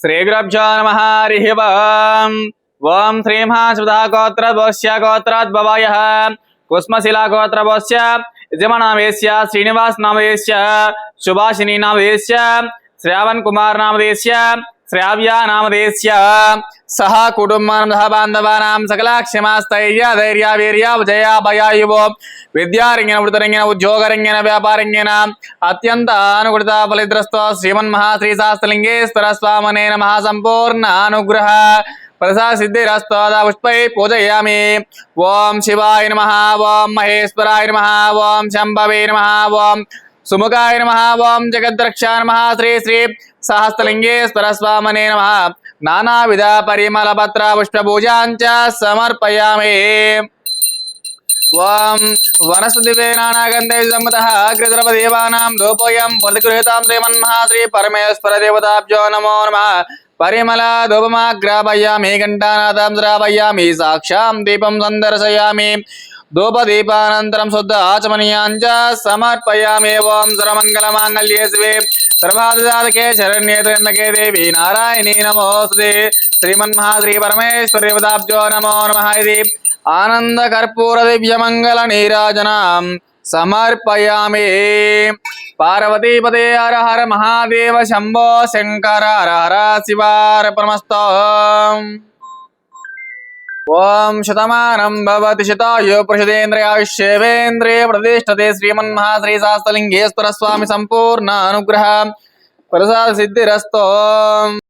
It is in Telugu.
श्रीगुरभ्यो नमः हरिः वम् ॐ श्रीमहाश्रुतागोत्रद्वस्य गोत्राद्भवायः कुस्मशिलागोत्रवस्य यजमनामेस्य श्रीनिवासनामदेस्य सुभाषिनी శ్రావ్యానామదేశ్య సహ కుటుంబానం సహ బాంధవానాం సకల క్షమాస్థైర్య ధైర్య వీర్య విజయ భయాయువో విద్యారంగిన వృతరంగిన ఉద్యోగరంగిన వ్యాపారంగిన అత్యంత అనుకూలిత ఫలిద్రస్తో శ్రీమన్ మహాశ్రీ శాస్త్రలింగేశ్వర స్వామనేన మహాసంపూర్ణ అనుగ్రహ ప్రసాద సిద్ధిరస్తోద పుష్పై పూజయామి ఓం శివాయ నమ ఓం మహేశ్వరాయ నమ ఓం శంభవే నమ ఓం సుముఖాయ నమ. ఓం జగద్రక్షా నమ. శ్రీ శ్రీ సహస్రలింగేశ్వర స్వామనే నమ. నానావిధ పరిమళ పత్ర పుష్ప పూజాంచ సమర్పయామి వనస్పతివే నానాగంధే సమ్మతః అగ్రద్రవదేవానాం రూపోయం ప్రతిగృహీతాం శ్రీమన్మహాశ్రీ పరమేశ్వర దేవతాభ్యో నమో నమః. పరిమళ ధూపమాగ్రాపయామి ఘంటానాథం సాక్షాం దీపం సందర్శయామి. ధూపదీపానంతరం శుద్ధ ఆచమనీయాంచ సమర్పయామి ఓం సర్వమంగళమాంగళ్యే శివే సర్వాదిదాదకే శరణ్యే త్ర్యంబకే దేవి నారాయణీ నమోస్తుతే శ్రీమన్మహాశ్రీ పరమేశ్వర దేవతాభ్యో నమో నమ ఇది ఆనంద కర్పూర దివ్యమంగళ మంగళ సమర్పయామి పార్వతీపదే హర హర మహాదేవ శంభో శంకర హర హర శివార పరమస్తో ఓం శతమానం భవతి శతాయో ప్రషదేంద్రియాయుష్యేవేంద్రియ ప్రతిష్టతే శ్రీమన్మహాశ్రీ శాస్త్రలింగేశ్వర స్వామి సంపూర్ణ అనుగ్రహ ప్రసాద సిద్ధిరస్తో.